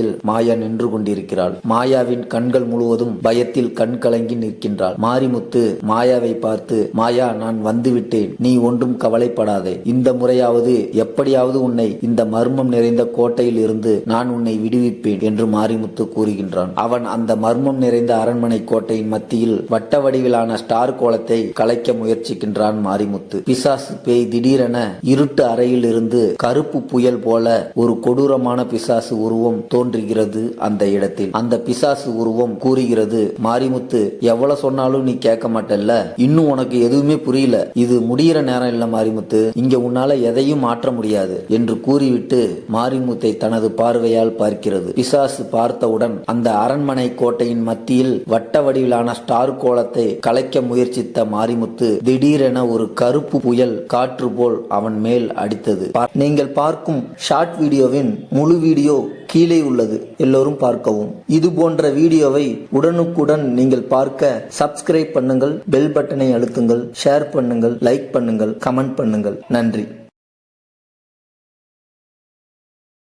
இல் மாயா நின்று கொண்டிருக்கிறாள். மாயாவின் கண்கள் முழுவதும் பயத்தில் கண் கலங்கி நிற்கின்றாள். மாரிமுத்து மாயாவை பார்த்து மாயா நான் வந்துவிட்டேன். நீ ஒன்றும் கவலைப்படாதே. இந்த முறையாவது எப்படியாவது உன்னை இந்த மர்மம் நிறைந்த கோட்டையில் இருந்து நான் உன்னை விடுவிப்பேன் என்று மாரிமுத்து கூறுகின்றான். அவன் அந்த மர்மம் நிறைந்த அரண்மனை கோட்டையின் மத்தியில் வட்ட வடிவிலான ஸ்டார் கோலத்தை கலைக்க முயற்சிக்கின்றான் மாரிமுத்து. பிசாசு பேய் திடீரென இருட்டு அறையில் இருந்து கருப்பு புயல் போல ஒரு கொடூரமான பிசாசு உருவம் தோன்றுகிறது அந்த இடத்தில். அந்த பிசாசு உருவம் கூறுகிறது மாரிமுத்து எவ்வளவு சொன்னாலும் நீ கேட்க மாட்டல்ல. இன்னும் உனக்கு எதுவுமே புரியல. இது முடிகிற நேரம் இல்ல மாரிமுத்து. இங்க உன்னால எதையும் மாற்ற முடியாது. என்று கூறிவிட்டு மாரிமுத்தை தனது பார்வையால் பார்க்கிறது. பிசாசு பார்த்தவுடன் அந்த அரண்மனை கோட்டையின் மத்தியில் வட்ட வடிவிலான ஸ்டார் கோலத்தை கலைக்க முயற்சித்த மாரிமுத்து திடீரென ஒரு கருப்பு புயல் காற்று போல் அவன் மேல் அடித்தது. நீங்கள் பார்க்கும் ஷார்ட் வீடியோவின் முழு வீடியோ கீழே உள்ளது. எல்லோரும் பார்க்கவும். இது போன்ற வீடியோவை உடனுக்குடன் நீங்கள் பார்க்க சப்ஸ்கிரைப் பண்ணுங்கள் பெல் பட்டனை அழுத்துங்கள் ஷேர் பண்ணுங்கள் லைக் பண்ணுங்கள் கமெண்ட் பண்ணுங்கள். நன்றி.